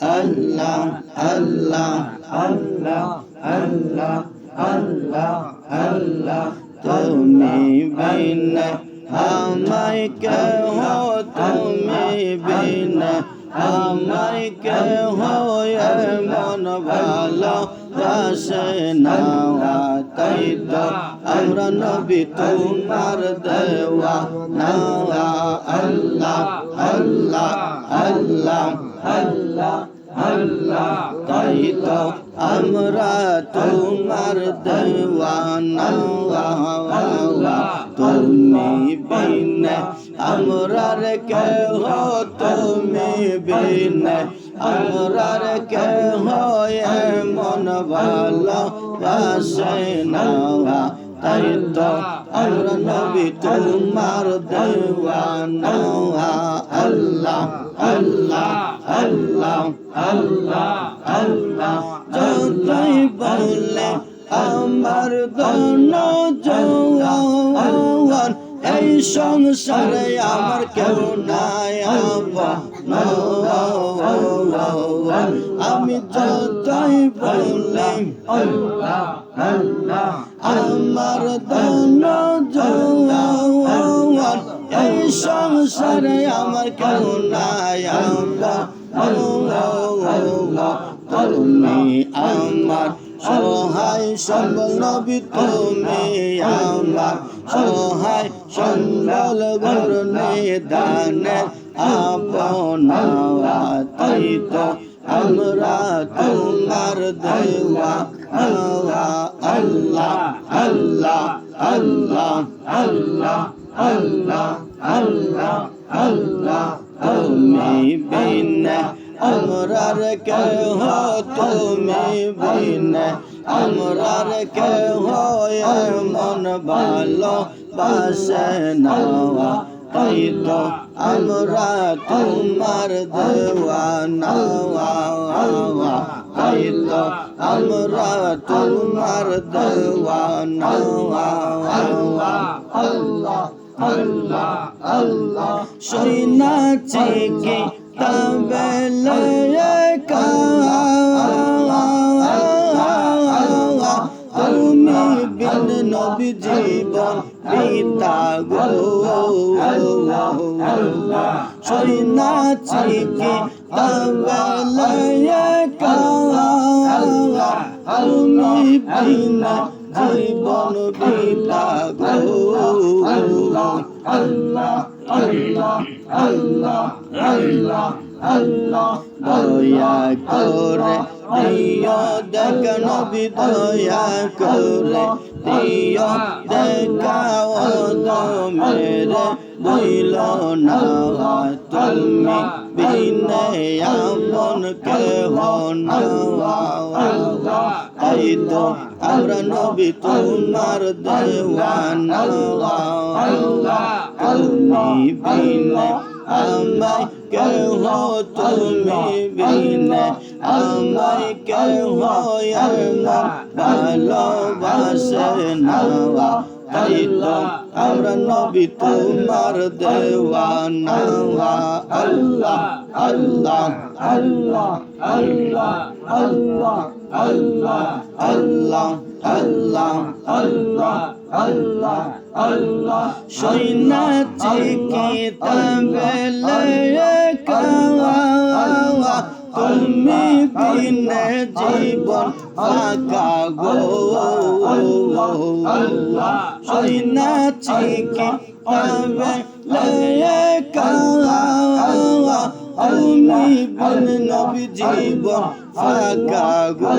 আল্লাহ আল্লাহ আল্লাহ আল্লাহ আল্লাহ আল্লাহ। তুমি বিনা, আমায় কেহ, তুমি বিনা। আমায় কেহ, এমন ভালো বাসে না। তাই তো আমরা নবী তোমার দেওয়া। না আল্লাহ আল্লাহ আল্লাহ। আল্লাহ আল্লাহ তাই তো আমরা তোমার দেওয়ানা তুমি বিনে আমরা রে কেহ তুমি বিনে আমরা রে কেহ এমন ভালো বাসে না। أرضا النبي تمر دوانوها الله الله الله الله الله جلوي بولا أمر دونو جوان সংসারে আমার কেউ নাই আমি যতই বলে আল্লাহ আল্লাহ আমার দন এই সংসারে আমার কেউ নাই আল্লাহ তুমি আমার সহায় সম্বল নবী তুমি আমার। সহায় সম্বল গরনে দানে আপন তাই তো আমরা তোমার দেওয়া। আল্লাহ আল্লাহ আল্লাহ আল্লাহ আল্লাহ আল্লাহ আল্লাহ আল্লাহ, তুমি বিনা আমরার কেহ তুমি বিনা। আমরার কেহ এমন ভালো বাসে নাওয়া। তাই তো আমরা তোমার দেওয়া নাওয়া তাই তো আমরা তোমার দেওয়া নাওয়া আল্লাহ আল্লাহ আল্লাহ। সৈনাচি কি তবেলে তুমি বিন নবী জীবন পিতা গো সৈনাচি কি তবেলে তুমি বিন জীবন পিতা গো আল্লাহ আল্লাহ আল্লাহ আল্লাহ আল্লাহ আল্লাহ দয়া করে দিও দেখ নবী দয়া করে দিও দেখাও মেরে বইল না। তুমি বিনে আমন কেহ না তাই তো আমরা নবী তোমার দেওয়ানা। তুমি বিনে আমায় কেহ তুমি বিনে আমায় কেহ এমন ভালোবাসে না তাই তো আমরা নবী তোমার দেওয়ানা আল্লাহ আল্লাহ আল্লাহ আল্লাহ আল্লাহ আল্লাহ আল্লাহ আল্লাহ সৈন্য থেকে তবে লয়া তুমি দিন জীবন আগা গো সৈন্য থেকে তবে লয়া আমি বল নবী জীবন ফাঁকা গো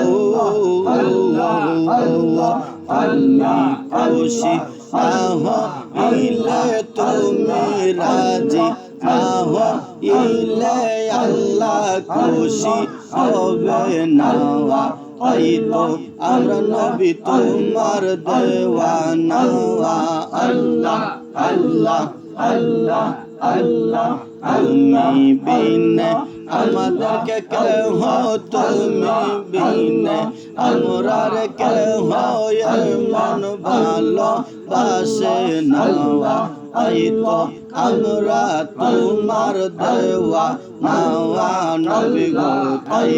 আল্লাহ খুশি আহ ইলে তুমি রাজি, আহো, ইলে আল্লাহ খুশি হবে না। তো আমরা নবী তোমার দেওয়ানা আল্লাহ আল্লাহ আল্লাহ। আল্লাহ তুমি বিনে আমাদেরকে কেহ তুমি বিনে আমরার কেহ এমন ভালো বাসে না তাই তো আমরা তোমার দেওয়া মাওয়া নবী গো তাই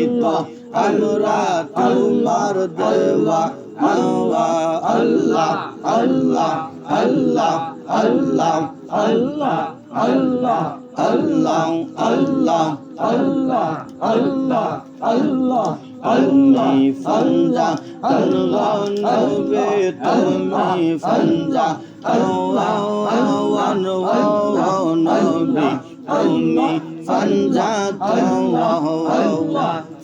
আমরা তোমার দেওয়া মাওয়া আল্লাহ আল্লাহ আল্লাহ আল্লাহ আল্লাহ। আল্লাহ আল্লাহ আল্লাহ আল্লাহ আল্লাহ আল্লাহ তুমি ফঞ্জা আল্লাহ নবে তুমি ফঞ্জা আওয়ান নবী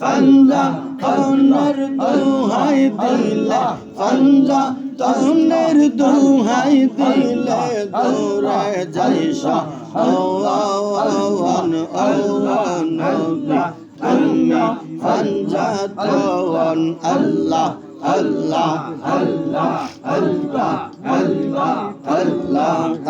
ফঞ্জা তনের দুহাই দিলে ফঞ্জা তনের দুহাই দিলে দৌড়ে যাইসা আওয়ান আওয়ান নবী তুমি ফঞ্জা তওয়ান আল্লাহ আল্লাহ আল্লাহ আল্লাহ আল্লাহ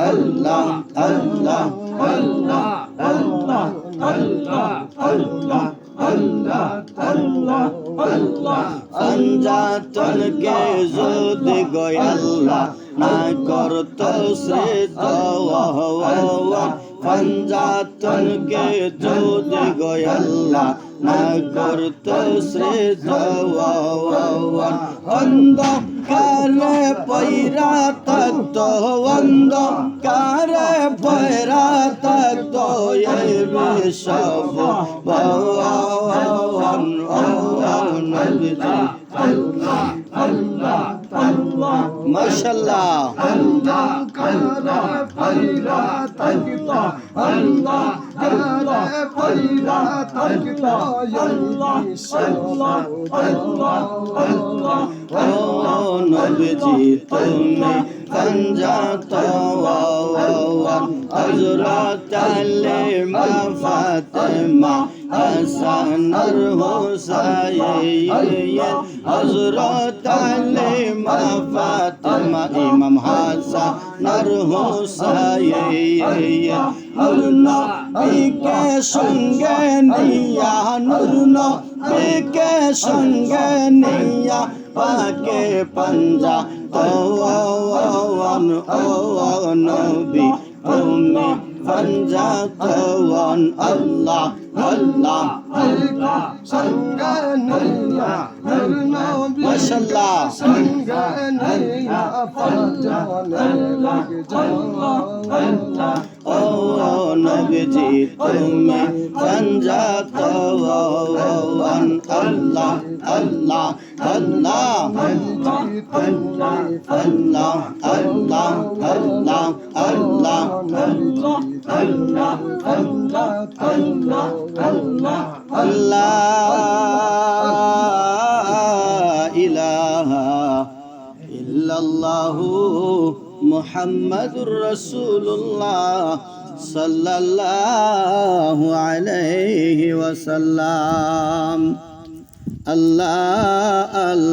আল্লাহ আল্লাহ আল্লাহ আল্লাহ আল্লাহ আল্লাহ আল্লাহ আল্লাহ আল্লাহ আল্লাহ অঞ্জাতনকে যদি গয় আল্লাহ না করত সে দওয়া পঞ্জাতনকে যদি গয় আল্লাহ না করত সে দওয়া কারে পৈরা তত্ত্ব অন্ধ কারে পৈরা তত্ত্ব এই বিষব মাশাল্লাহ আল্লাহ Allah, Allah, Allah, Allah, Allah, Allah, Nabiji tumne panja tawa wa wa Hazrat Ali ma Fatima Hasan আর হুসাইন হযরত আলী মা ফাতিমা ইমাম হাসান আর হুসাইন নুরুল্লাহ বিকে সঙ্গে নিয়া নুরুল্লাহ সঙ্গে নিয়া পাকে পাঞ্জা ও নবী তুমি panjatuan Allah Allah Allah salgan Allah মাশাল্লাহ ও নবীজি তুমি পঞ্জা তওয়ান আল্লাহ আল্লাহ আল্লাহ আল্লাহ আল্লাহ আল্লাহ আল্লাহ আল্লাহ। ইলাহা ইল্লাল্লাহু মুহাম্মাদুর রাসূলুল্লাহ সাল্লাল্লাহু আলাইহি ওয়াসাল্লাম আল্লাহ আল্লাহ